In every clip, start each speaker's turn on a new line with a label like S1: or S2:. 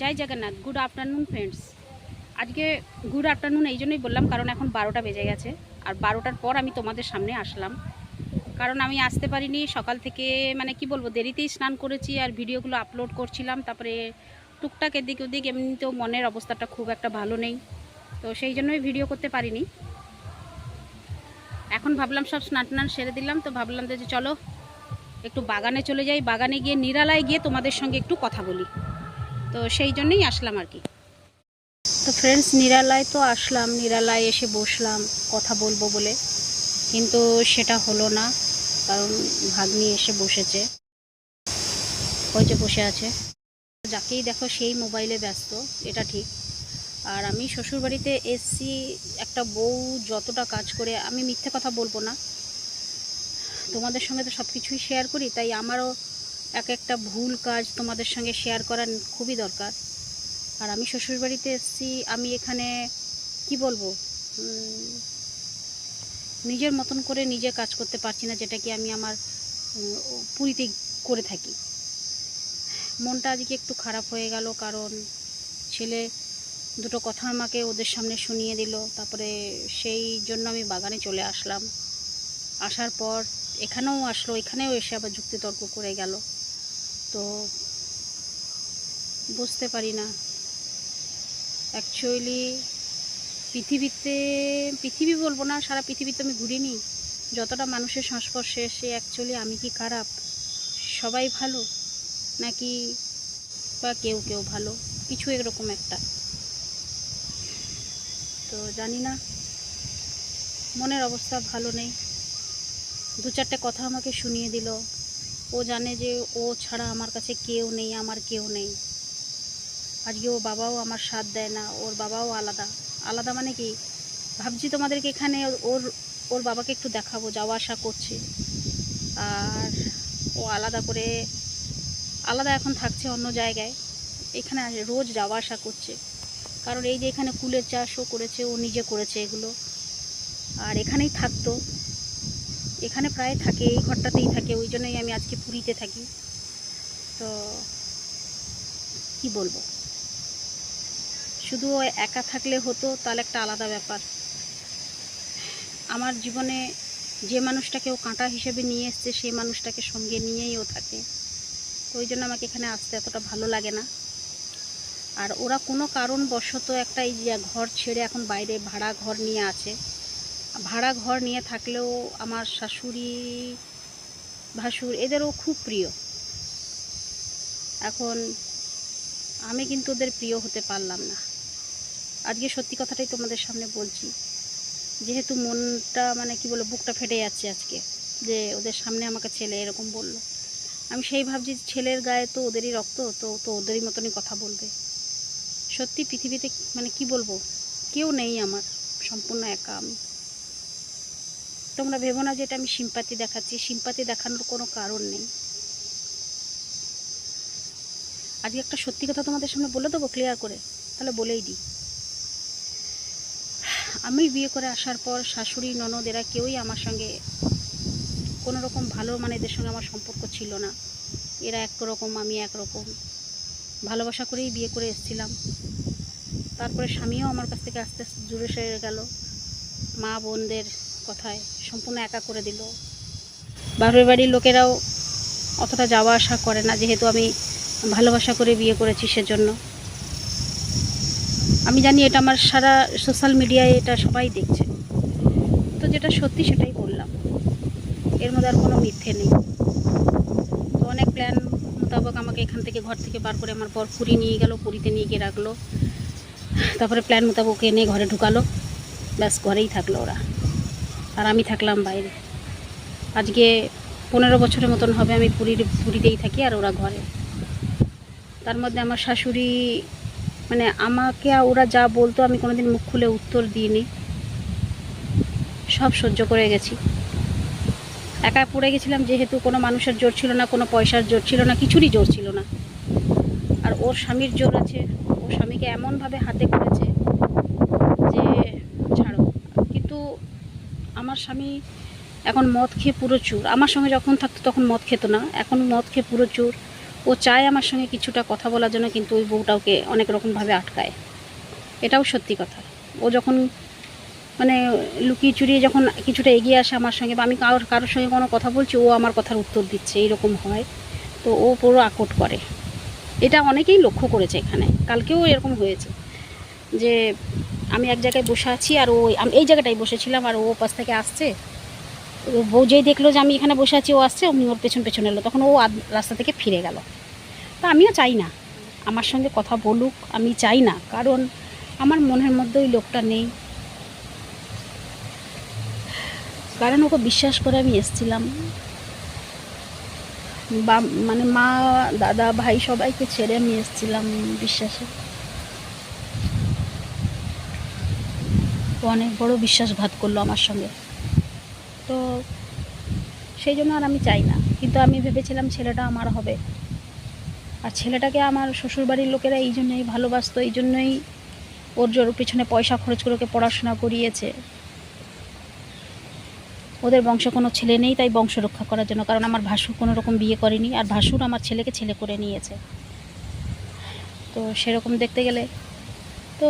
S1: জয় Jagannath good afternoon friends আজকে good afternoon এই জন্যই বললাম, কারণ এখন বারোটা বেজে গেছে, আর বারোটার পর আমি তোমাদের সামনে আসলাম। কারণ আমি আসতে পারিনি, সকাল থেকে মানে কি বলব, দেরিতেই স্নান করেছি আর ভিডিওগুলো আপলোড করছিলাম, তারপরে টুকটাক এদিক ওদিক, এমনিতেও মনের অবস্থাটা খুব একটা ভালো নেই, তো সেই জন্যই ভিডিও করতে পারিনি। এখন ভাবলাম সব স্নান টান সেরে দিলাম, তো ভাবলাম যে চলো, একটু বাগানে চলে যাই, বাগানে গিয়ে, নিরালায় গিয়ে তোমাদের সঙ্গে একটু কথা বলি। তো সেই জন্যই আসলাম আর কি। তো ফ্রেন্ডস নিরালায় তো আসলাম, নিরালায় এসে বসলাম, কথা বলব বলে। কিন্তু সেটা হলো না, কারণ ভাগ্নি এসে বসেছে। ওই যে বসে আছে। যাকেই দেখো সেই মোবাইলে ব্যস্ত, এটা ঠিক। আর আমি শ্বশুরবাড়িতে এসছি, একটা বউ যতটা কাজ করে, আমি মিথ্যে কথা বলব না। তোমাদের সঙ্গে তো সব কিছুই শেয়ার করি, তাই আমারও এক একটা ভুল কাজ তোমাদের সঙ্গে শেয়ার করা খুবই দরকার। আর আমি শ্বশুরবাড়িতে এসেছি, আমি এখানে, কি বলব? নিজের মতন করে নিজে কাজ করতে পারছি না, যেটা কি আমি আমার পুরীতে করে থাকি। মনটা আজকে একটু খারাপ হয়ে গেল, কারণ ছেলে দুটো কথা আমাকে ওদের সামনে শুনিয়ে দিল, তারপরে সেই জন্য আমি বাগানে চলে আসলাম। আসার পর এখানেও আসলো, এখানেও এসে আবার যুক্তিতর্ক করে গেল। তো বুঝতে পারি না। অ্যাকচুয়ালি পৃথিবীতে, পৃথিবী বলব না, সারা পৃথিবীতে আমি ঘুরিনি। যতটা মানুষের সংস্পর্শে এসে অ্যাকচুয়ালি আমি কি খারাপ? সবাই ভালো? নাকি বা কেউ কেউ ভালো? কিছু এরকম একটা। তো জানি না। মনের অবস্থা ভালো নেই। দু চারটে কথা আমাকে শুনিয়ে দিল। ও জানে যে ও ছাড়া আমার কাছে কেউ নেই, আমার কেউ নেই। আজকে ও বাবাও আমার সাথ দেয় না, ওর বাবাও আলাদা। আলাদা মানে কি? ভাবছি তোমাদেরকে এখানে ওর ওর বাবাকে একটু দেখাবো, যাওয়া আসা করছে। আর ও আলাদা করে, আলাদা এখন থাকছে অন্য জায়গায়। এখানে রোজ যাওয়া আসা করছে। কারণ এই যে এখানে কুলের চাষও করেছে, ও নিজে করেছে এগুলো। আর এখানেই থাকতো। এখানে প্রায় থাকে, এই ঘরটাতেই থাকে, ওই জন্যই আমি আজকে পুরীতে থাকি। তো কি বলব? শুধু একা থাকলে হতো, তাহলে একটা আলাদা ব্যাপার। আমার জীবনে যে মানুষটাকে ও কাঁটা হিসেবে নিয়ে এসছে, সেই মানুষটাকে সঙ্গে নিয়েই ও থাকে। ওই জন্য আমাকে এখানে আসতে এতটা ভালো লাগে না। আর ওরা কোনো কারণবশত একটা এই যে ঘর ছেড়ে এখন বাইরে ভাড়া ঘর নিয়ে আছে ভাড়া ঘর নিয়ে থাকলেও আমার শাশুড়ি, ভাসুর এদেরও খুব প্রিয়। এখন আমি কিন্তু ওদের প্রিয় হতে পারলাম না। আজকে সত্যি কথাটাই তোমাদের সামনে বলছি, যেহেতু মনটা মানে কি বলব, বুকটা ফেটে যাচ্ছে আজকে, যে ওদের সামনে আমাকে ছেলে এরকম বলল। আমি সেই ভাবছি ছেলের গায়ে তো ওদেরই রক্ত, তো তো ওদেরই মতনই কথা বলবে। সত্যি পৃথিবীতে মানে কি বলব, কেউ নেই আমার, সম্পূর্ণ একা আমি। তোমরা ভেবো না যে এটা আমি সিম্পাতি দেখাচ্ছি। সিম্পাতি দেখানোর কোনো কারণ নেই। আজকে একটা সত্যি কথা তোমাদের সামনে বলে দেবো ক্লিয়ার করে। তাহলে বলেই দিই। আমি বিয়ে করে আসার পর শাশুড়ি, ননদ এরা কেউই আমার সঙ্গে কোনো রকম ভালো মানে এদের সঙ্গে আমার সম্পর্ক ছিল না। এরা একরকম, আমি একরকম। ভালোবাসা করেই বিয়ে করে এসেছিলাম। তারপরে স্বামীও আমার কাছ থেকে আস্তে আস্তে দূরে সরে গেল। মা বোনদের কথায় সম্পূর্ণ একা করে দিল। বাপের বাড়ির লোকেরাও অতটা যাওয়া আসা করে না, যেহেতু আমি ভালোবাসা করে বিয়ে করেছি সেজন্য। আমি জানি এটা আমার সারা সোশ্যাল মিডিয়ায় এটা সবাই দেখছে। তো যেটা সত্যি সেটাই বললাম। এর মধ্যে আর কোনো মিথ্যে নেই। তো অনেক প্ল্যান মোতাবেক আমাকে এখান থেকে ঘর থেকে বার করে আমার বর পুরী নিয়ে গেল, পুরীতে নিয়ে গিয়ে রাখল। তারপরে প্ল্যান মোতাবেক এনে ঘরে ঢুকালো। ব্যাস, ঘরেই থাকল ওরা। আর আমি থাকলাম বাইরে। আজকে পনেরো বছরের মতন হবে আমি পুরীর, পুরীতেই থাকি আর ওরা ঘরে। তার মধ্যে আমার শাশুড়ি মানে আমাকে ওরা যা বলতো আমি কোনোদিন মুখ খুলে উত্তর দিইনি। সব সহ্য করে গেছি। একা পড়ে গেছিলাম যেহেতু কোনো মানুষের জোর ছিল না, কোনো পয়সার জোর ছিল না, কিছুরই জোর ছিল না। আর ওর স্বামীর জোর আছে ওর স্বামীকে এমনভাবে হাতে করেছে যে ছাড়ো কিন্তু আমার স্বামী এখন মদ খেয়ে পুরো চুর। আমার সঙ্গে যখন থাকতো তখন মদ খেত না। এখন মদ খেয়ে পুরো চুর। ও চায় আমার সঙ্গে কিছুটা কথা বলার জন্য, কিন্তু ওই বউটা ওকে অনেক রকমভাবে আটকায়। এটাও সত্যি কথা। ও যখন মানে লুকিয়ে চুরিয়ে যখন কিছুটা এগিয়ে আসে আমার সঙ্গে বা আমি কারোর কারোর সঙ্গে কোনো কথা বলছি, ও আমার কথার উত্তর দিচ্ছে, এইরকম হয়। তো ও পুরো আকট করে। এটা অনেকেই লক্ষ্য করেছে এখানে। কালকেও এরকম হয়েছে যে আমি এক জায়গায় বসে আছি আর ও আমি এই জায়গাটায় বসেছিলাম আর ও পাশ থেকে আসছে। ও বউ যেই দেখল যে আমি এখানে বসে আছি, ও আসছে, অমনি ওর পেছন পেছন এলো। তখন ও রাস্তা থেকে ফিরে গেল। তা আমিও চাই না। আমার সঙ্গে কথা বলুক, আমি চাই না। কারণ আমার মনের মধ্যে ওই লোকটা নেই। কারণ ওকে বিশ্বাস করে আমি এসছিলাম। বা মানে মা, দাদা, ভাই সবাইকে ছেড়ে আমি এসছিলাম বিশ্বাসে। অনেক বড় বিশ্বাসঘাত করল আমার সঙ্গে। তো সেই জন্য আর আমি চাই না। কিন্তু আমি ভেবেছিলাম ছেলেটা আমার হবে। আর ছেলেটাকে আমার শ্বশুরবাড়ির লোকেরা এই জন্যই ভালোবাসতো, এই জন্যই ওর জোর পিছনে পয়সা খরচ করে ওকে পড়াশোনা করিয়েছে। ওদের বংশে কোনো ছেলে নেই, তাই বংশ রক্ষা করার জন্য। কারণ আমার ভাসুর কোনো রকম বিয়ে করেনি, আর ভাসুর আমার ছেলেকে ছেলে করে নিয়েছে। তো সেরকম দেখতে গেলে তো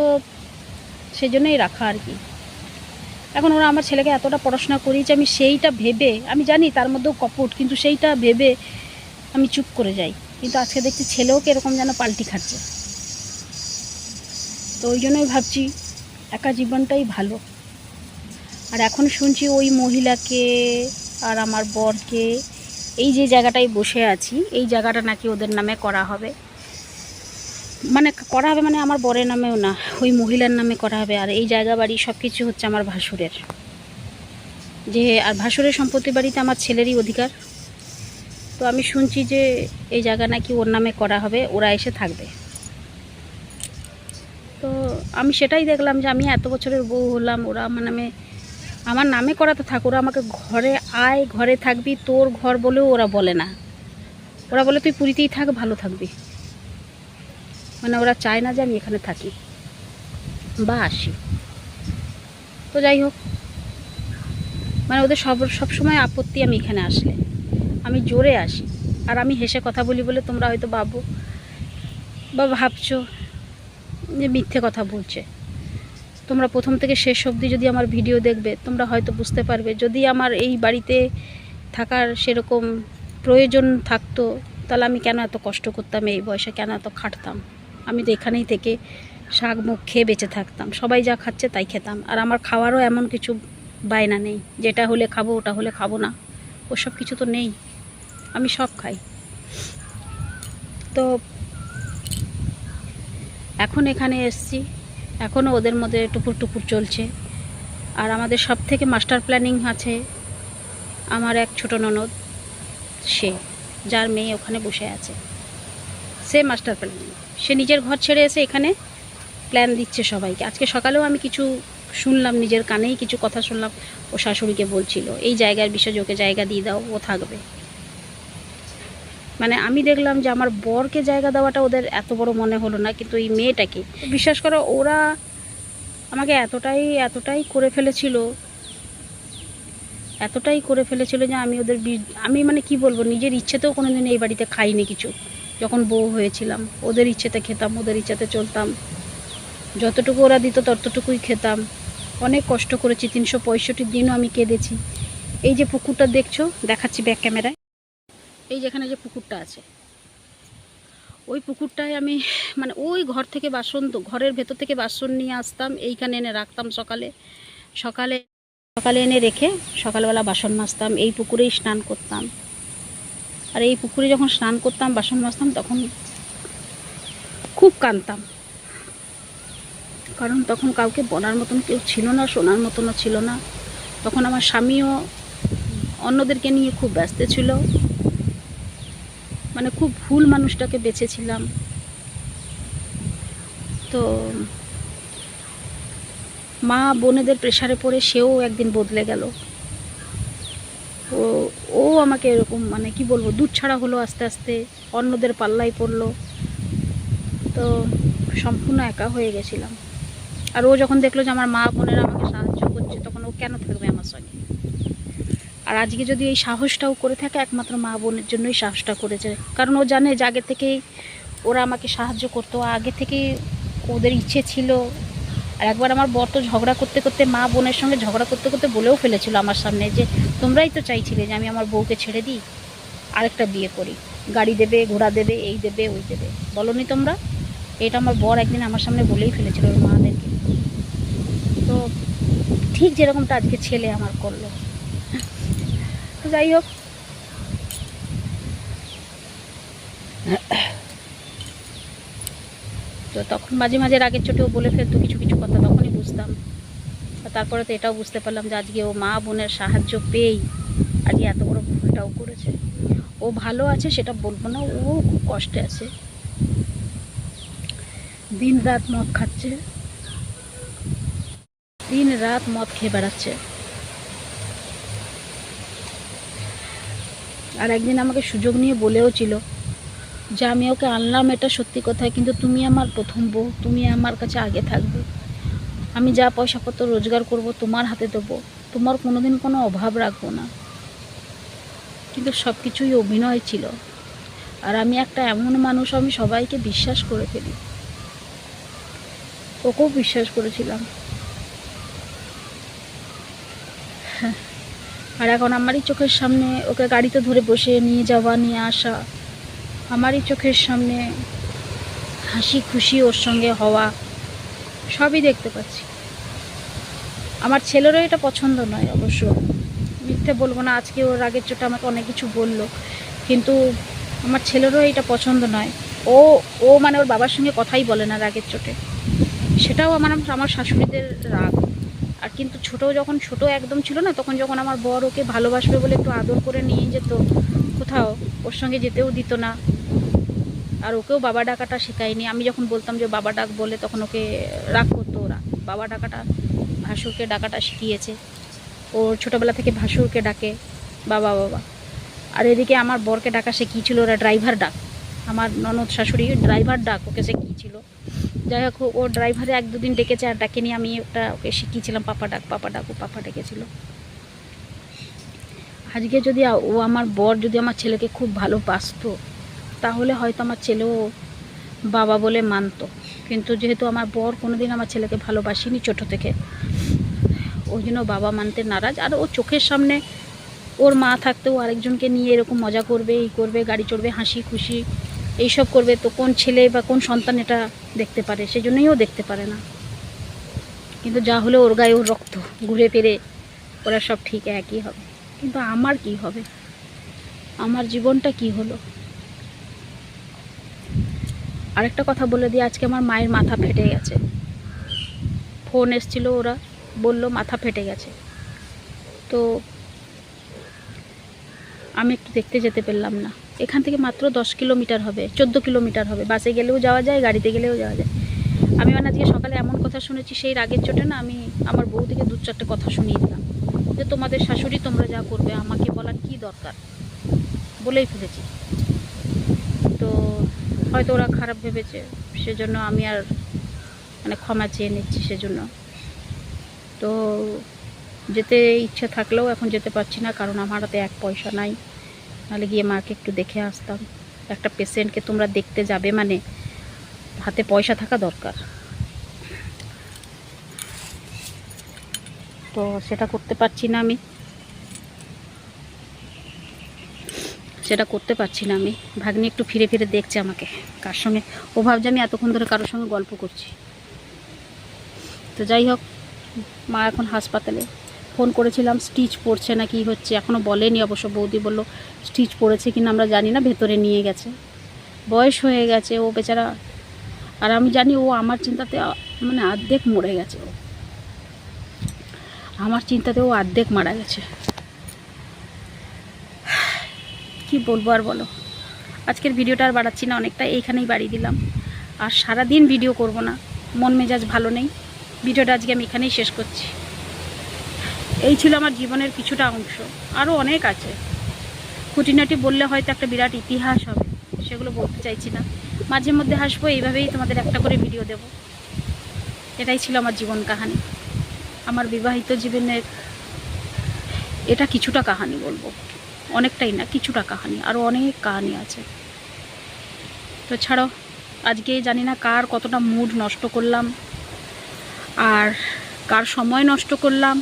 S1: সেই জন্যই রাখা আর কি। এখন ওরা আমার ছেলেকে এতটা পড়াশোনা করিয়েছে আমি সেইটা ভেবে, আমি জানি তার মধ্যেও কপট, কিন্তু সেইটা ভেবে আমি চুপ করে যাই। কিন্তু আজকে দেখছি ছেলেও এরকম যেন পাল্টি খাচ্ছে। তো ওই জন্যই ভাবছি একা জীবনটাই ভালো। আর এখন শুনছি ওই মহিলাকে আর আমার বরকে এই যে জায়গাটায় বসে আছি, এই জায়গাটা নাকি ওদের নামে করা হবে। মানে করা হবে মানে আমার বরের নামেও না, ওই মহিলার নামে করা হবে। আর এই জায়গা বাড়ি সব কিছু হচ্ছে আমার ভাসুরের। যে, আর ভাসুরের সম্পত্তি বাড়িতে আমার ছেলেরই অধিকার। তো আমি শুনছি যে এই জায়গা নাকি ওর নামে করা হবে, ওরা এসে থাকবে। তো আমি সেটাই দেখলাম যে আমি এত বছরের বউ হলাম, ওরা আমার নামে আমার নামে করা তো থাক, ওরা আমাকে ঘরে আয়, ঘরে থাকবি, তোর ঘর বলেও ওরা বলে না। ওরা বলে, তুই পুরীতেই থাক, ভালো থাকবি। মানে ওরা চায় না যে আমি এখানে থাকি। বা আসি। তো যাই হোক। মানে ওদের সব সব সময় আপত্তি আমি এখানে আসলে। আমি জোরে আসি। আর আমি হেসে কথা বলি বলে তোমরা হয়তো ভাবো, বা ভাবছ যে মিথ্যে কথা বলছে। তোমরা প্রথম থেকে শেষ অবধি যদি আমার ভিডিও দেখবে, তোমরা হয়তো বুঝতে পারবে। যদি আমার এই বাড়িতে থাকার সেরকম প্রয়োজন থাকতো, তাহলে আমি কেন এত কষ্ট করতাম? এই বয়সে কেন এত খাটতাম? আমি তো এখানেই থেকে শাক মুখ খেয়ে বেঁচে থাকতাম। সবাই যা খাচ্ছে তাই খেতাম। আর আমার খাওয়ারও এমন কিছু বায়না নেই। যেটা হলে খাব, ওটা হলে খাব না। ওসব কিছু তো নেই। আমি সব খাই। তো এখন এখানে এসছি। এখনও ওদের মধ্যে টুকুর টুকুর চলছে। আর আমাদের সব থেকে মাস্টার প্ল্যানিং আছে আমার এক ছোট ননদ। সে, যার মেয়ে ওখানে বসে আছে। সে মাস্টার প্ল্যানিং সে নিজের ঘর ছেড়ে এসে এখানে প্ল্যান দিচ্ছে সবাইকে। আজকে সকালেও আমি কিছু শুনলাম, নিজের কানেই কিছু কথা শুনলাম, ও শাশুড়িকে বলছিল, এই জায়গার বিষয়ে ওকে জায়গা দিয়ে দাও, ও থাকবে। মানে আমি দেখলাম যে আমার বরকে জায়গা দেওয়াটা ওদের এত বড় মনে হলো না, কিন্তু এই মেয়েটাকে। বিশ্বাস করো, ওরা আমাকে এতটাই এতটাই করে ফেলেছিল, এতটাই করে ফেলেছিল যে আমি ওদের আমি মানে কি বলব, নিজের ইচ্ছেতেও কোনোদিন এই বাড়িতে খাইনি কিছু। যখন বউ হয়েছিলাম, ওদের ইচ্ছেতে খেতাম, ওদের ইচ্ছেতে চলতাম। যতটুকু ওরা দিত, ততটুকুই খেতাম। অনেক কষ্ট করেছি, তিনশো পঁয়ষট্টি দিনও আমি কেঁদেছি। এই যে পুকুরটা দেখছ, দেখাচ্ছি ব্যাক ক্যামেরায় এই যেখানে যে পুকুরটা আছে। ওই পুকুরটায় আমি মানে ওই ঘর থেকে বাসন, ঘরের ভেতর থেকে বাসন নিয়ে আসতাম, এইখানে এনে রাখতাম সকালে। সকালে সকালে এনে রেখে সকালবেলা বাসন মাজতাম, এই পুকুরেই স্নান করতাম। আর এই পুকুরে যখন স্নান করতাম, বাসন মাজতাম, তখন খুব কাঁদতাম কারণ তখন কাউকে বলার মতন কেউ ছিল না, শোনার মতনও ছিল না। তখন আমার স্বামীও অন্যদেরকে নিয়ে খুব ব্যস্ত ছিল। মানে খুব ভুল মানুষটাকে বেছেছিলাম। তো মা বোনেদের প্রেশারে পড়ে সেও একদিন বদলে গেল। ও ও আমাকে এরকম মানে কি বলব, দুধ ছাড়া হলো আস্তে আস্তে, অন্যদের পাল্লাই পড়ল। তো সম্পূর্ণ একা হয়ে গেছিলাম। আর ও যখন দেখল যে আমার মা বোনেরা আমাকে সাহায্য করছে, তখন ও কেন থাকবে আমার সঙ্গে? আর আজকে যদি এই সাহসটাও করে থাকে, একমাত্র মা বোনের জন্যই সাহসটা করেছে। কারণ ও জানে যে আগে থেকেই ওরা আমাকে সাহায্য করতো। আগে থেকেই ওদের ইচ্ছে ছিল আর একবার আমার বর তো ঝগড়া করতে করতে মা বোনের সঙ্গে ঝগড়া করতে করতে বলেও ফেলেছিল আমার সামনে যে, তোমরাই তো চাইছিলে যে আমি আমার বউকে ছেড়ে দিই, আরেকটা বিয়ে করি। গাড়ি দেবে, ঘোড়া দেবে, এই দেবে, ওই দেবে। বলনি তোমরা? এটা আমার বর একদিন আমার সামনে বলেই ফেলেছিল ওর মাদেরকে। তো ঠিক যেরকমটা আজকে ছেলে আমার করল। তো যাই হোক। তো তখন মাঝে মাঝে রাগের চোটেও বলে ফেলতো, কিছু বুঝতাম। তারপরে তো এটাও বুঝতে পারলাম যে আজকে ও মা বোনের সাহায্য পেয়েই আজকে এত বড় ভুলটাও করেছে। ও ভালো আছে সেটা বলব না, ও খুব কষ্টে আছে। দিন রাত মদ খাচ্ছে। দিন রাত মদ খেয়ে বেড়াচ্ছে। আর একদিন আমাকে সুযোগ নিয়ে বলেও ছিল যে, আমি ওকে আনলাম এটা সত্যি কথা কিন্তু তুমি আমার প্রথম বউ, তুমি আমার কাছে আগে থাকবে। আমি যা পয়সাপত্র রোজগার করব, তোমার হাতে দেবো, তোমার কোনোদিন কোনো অভাব রাখব না। কিন্তু সব কিছুই অভিনয় ছিল। আর আমি একটা এমন মানুষ, আমি সবাইকে বিশ্বাস করে ফেলি। ওকেও বিশ্বাস করেছিলাম। আর এখন আমারই চোখের সামনে ওকে গাড়িতে ধরে বসে নিয়ে যাওয়া, নিয়ে আসা, আমারই চোখের সামনে হাসি খুশি ওর সঙ্গে হওয়া সবই দেখতে পাচ্ছি। আমার ছেলেরও এটা পছন্দ নয় অবশ্য। মিথ্যে বলব না, আজকে ওর আগের চোটে আমাকে অনেক কিছু বলল। কিন্তু আমার ছেলেরও এটা পছন্দ নয়। ও ও মানে ওর বাবার সঙ্গে কথাই বলে না রাগের চোটে। সেটাও আমার আমার শাশুড়িদের রাগ। আর কিন্তু ছোট যখন, ছোট একদম ছিল না, তখন যখন আমার বর ওকে ভালোবাসবে বলে একটু আদর করে নিয়ে যেত, কোথাও ওর সঙ্গে যেতেও দিত না। আর ওকেও বাবা ডাকাটা শেখায়নি। আমি যখন বলতাম যে বাবা ডাক বলে তখন ওকে রাগ করতো ওরা। বাবা ডাকাটা, ভাসুরকে ডাকাটা শিখিয়েছে। ওর ছোটোবেলা থেকে ভাসুরকে ডাকে, বাবা বাবা। আর এদিকে আমার বরকে ডাকা শিখিয়েছিল, ওরা ড্রাইভার ডাক। আমার ননদ শাশুড়ি ড্রাইভার ডাক ওকে শিখিয়েছিল। যাই হোক, ও ড্রাইভারে এক দুদিন ডেকেছে আর ডাকে নিয়ে আমি ওটা ওকে শিখিয়েছিলাম, পাপা ডাক পাপা ডাক, ও পাপা ডেকেছিল। আজকে যদি ও আমার বর যদি আমার ছেলেকে খুব ভালোবাসতো তাহলে হয়তো আমার ছেলেও বাবা বলে মানতো। কিন্তু যেহেতু আমার বর কোনোদিন আমার ছেলেকে ভালোবাসিনি ছোটো থেকে, ওই জন্য বাবা মানতে নারাজ। আর ও চোখের সামনে ওর মা থাকতেও আরেকজনকে নিয়ে এরকম মজা করবে, এই করবে, গাড়ি চড়বে, হাসি খুশি, এইসব করবে, তো কোন ছেলে বা কোন সন্তান এটা দেখতে পারে? সেই জন্যই ও দেখতে পারে না। কিন্তু যা হলে ওর গায়ে ওর রক্ত, ঘুরে ফিরে ওরা সব ঠিক একই হবে। কিন্তু আমার কি হবে? আমার জীবনটা কি হলো? আরেকটা কথা বলে দিই আজকে আমার মায়ের মাথা ফেটে গেছে। ফোন এসছিল ওরা, বলল মাথা ফেটে গেছে। তো আমি একটু দেখতে যেতে পারলাম না। এখান থেকে মাত্র দশ কিলোমিটার হবে, চোদ্দ কিলোমিটার হবে। বাসে গেলেও যাওয়া যায়, গাড়িতে গেলেও যাওয়া যায়। আমি মানে আজকে সকালে এমন কথা শুনেছি, সেই রাগের চোটে না আমি আমার বউ থেকে দু চারটে কথা শুনিয়ে দিলাম। যে তোমাদের শাশুড়ি তোমরা যা করবে, আমাকে বলার কি দরকার? বলেই ফেলেছি। হয়তো ওরা খারাপ ভেবেছে, সেজন্য আমি আর মানে ক্ষমা চেয়ে নিচ্ছি সেজন্য। তো যেতে ইচ্ছা থাকলেও এখন যেতে পারছি না, কারণ আমার হাতে এক পয়সা নাই। নাহলে গিয়ে মাকে একটু দেখে আসতাম। একটা পেশেন্টকে তোমরা দেখতে যাবে মানে হাতে পয়সা থাকা দরকার। তো সেটা করতে পারছি না আমি। সেটা করতে পারছি না আমি। ভাগ্নি একটু ফিরে ফিরে দেখছে আমাকে। কার সঙ্গে? ও ভাবছে আমি এতক্ষণ ধরে কারোর সঙ্গে গল্প করছি। তো যাই হোক, মা এখন হাসপাতালে। ফোন করেছিলাম, স্টিচ পড়ছে না কি হচ্ছে? এখনও বলেনি অবশ্য, বৌদি বলল, স্টিচ পড়েছে কিনা আমরা জানি না, ভেতরে নিয়ে গেছে। বয়স হয়ে গেছে ও বেচারা। আর আমি জানি ও আমার চিন্তাতে মানে অর্ধেক মরে গেছে ও। আমার চিন্তাতে ও অর্ধেক মারা গেছে। কি বলব আর বলো? আজকের ভিডিওটা আর বাড়াচ্ছি না, অনেকটা এইখানেই বাড়িয়ে দিলাম। আর সারা দিন ভিডিও করব না, মন মেজাজ ভালো নেই। ভিডিওটা আজকে আমি এখানেই শেষ করছি। এই ছিল আমার জীবনের কিছুটা অংশ, আরও অনেক আছে। খুঁটিনাটি বললে হয়তো একটা বিরাট ইতিহাস হবে, সেগুলো বলতে চাইছি না। মাঝে মধ্যে হাসবো, এইভাবেই তোমাদের একটা করে ভিডিও দেব। এটাই ছিল আমার জীবন কাহানি। আমার বিবাহিত জীবনের এটা কিছুটা কাহানি বলব। অনেকটাই না কিছুটা কাহানি আরও অনেক কাহানি আছে। তো ছাড়ো, আজকে জানি না কার কতটা মুড নষ্ট করলাম, আর কার সময় নষ্ট করলাম,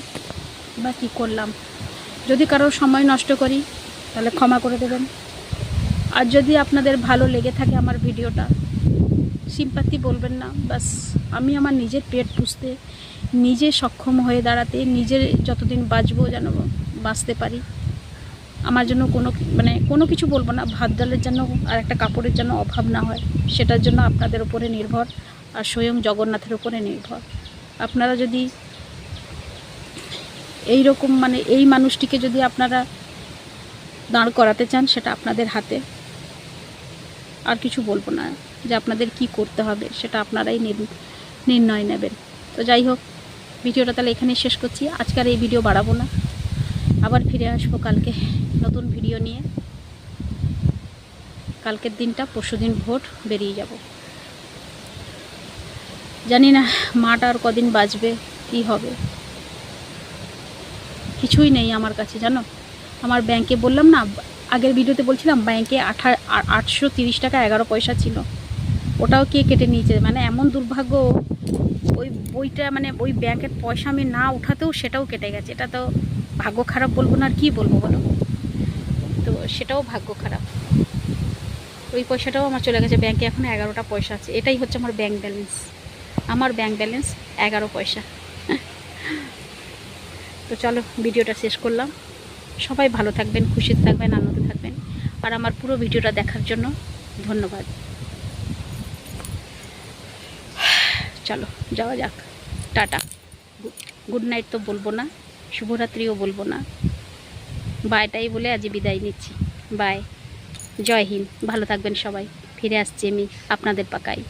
S1: বা কী করলাম। যদি কারোর সময় নষ্ট করি, তাহলে ক্ষমা করে দেবেন। আর যদি আপনাদের ভালো লেগে থাকে আমার ভিডিওটা সিম্পাতি বলবেন না বাস আমি আমার নিজের পেট পুষতে, নিজে সক্ষম হয়ে দাঁড়াতে, নিজের যতদিন বাঁচবো যেন বাঁচতে পারি। আমার জন্য কোনো মানে কোনো কিছু বলব না। ভাত ডালের জন্য আর একটা কাপড়ের জন্য অভাব না হয়। সেটার জন্য আপনাদের উপরে নির্ভর আর স্বয়ং জগন্নাথের উপরে নির্ভর। আপনারা যদি এই রকম মানে এই মানুষটিকে যদি আপনারা দাঁড় করাতে চান, সেটা আপনাদের হাতে। আর কিছু বলব না যে আপনাদের কি করতে হবে, সেটা আপনারাই নির- নির্ণয় নেবেন। তো যাই হোক, ভিডিওটা তাহলে এখানেই শেষ করছি। আজকে আর এই ভিডিও বাড়াবো না। আবার ফিরে আসব কালকে। নতুন ভিডিও নিয়ে। কালকের দিনটা পরশুদিন ভোট, বেরিয়ে যাব। জানি না মাটা আর কদিন বাঁচবে, কি হবে। কিছুই নেই আমার কাছে, জানো? আমার ব্যাংকে বললাম না, আগের ভিডিওতে বলছিলাম ব্যাংকে আঠা আটশো তিরিশ টাকা এগারো পয়সা ছিল। ওটাও কে কেটে নিয়েছে? মানে এমন দুর্ভাগ্য, ওই বইটা মানে ওই ব্যাংকের পয়সা আমি না উঠাতেও সেটাও কেটে গেছে। এটা তো ভাগ্য খারাপ বলব না আর কী বলব বলো? তো সেটাও ভাগ্য খারাপ। ওই পয়সাটাও আমার চলে গেছে ব্যাংকে, এখন এগারোটা পয়সা আছে। এটাই হচ্ছে আমার ব্যাংক ব্যালেন্স। আমার ব্যাংক ব্যালেন্স এগারো পয়সা। তো চলো, ভিডিওটা শেষ করলাম। সবাই ভালো থাকবেন খুশিতে থাকবেন, আনন্দে থাকবেন। আর আমার পুরো ভিডিওটা দেখার জন্য ধন্যবাদ। চলো, যাওয়া যাক। টাটা। গুড নাইট তো বলব না, শুভরাত্রিও বলব না। বায়টাই বলে আজ বিদায় নিচ্ছি। বাই জয় হিন্দ। ভালো থাকবেন সবাই। ফিরে আসছি আমি আপনাদের পাকায়।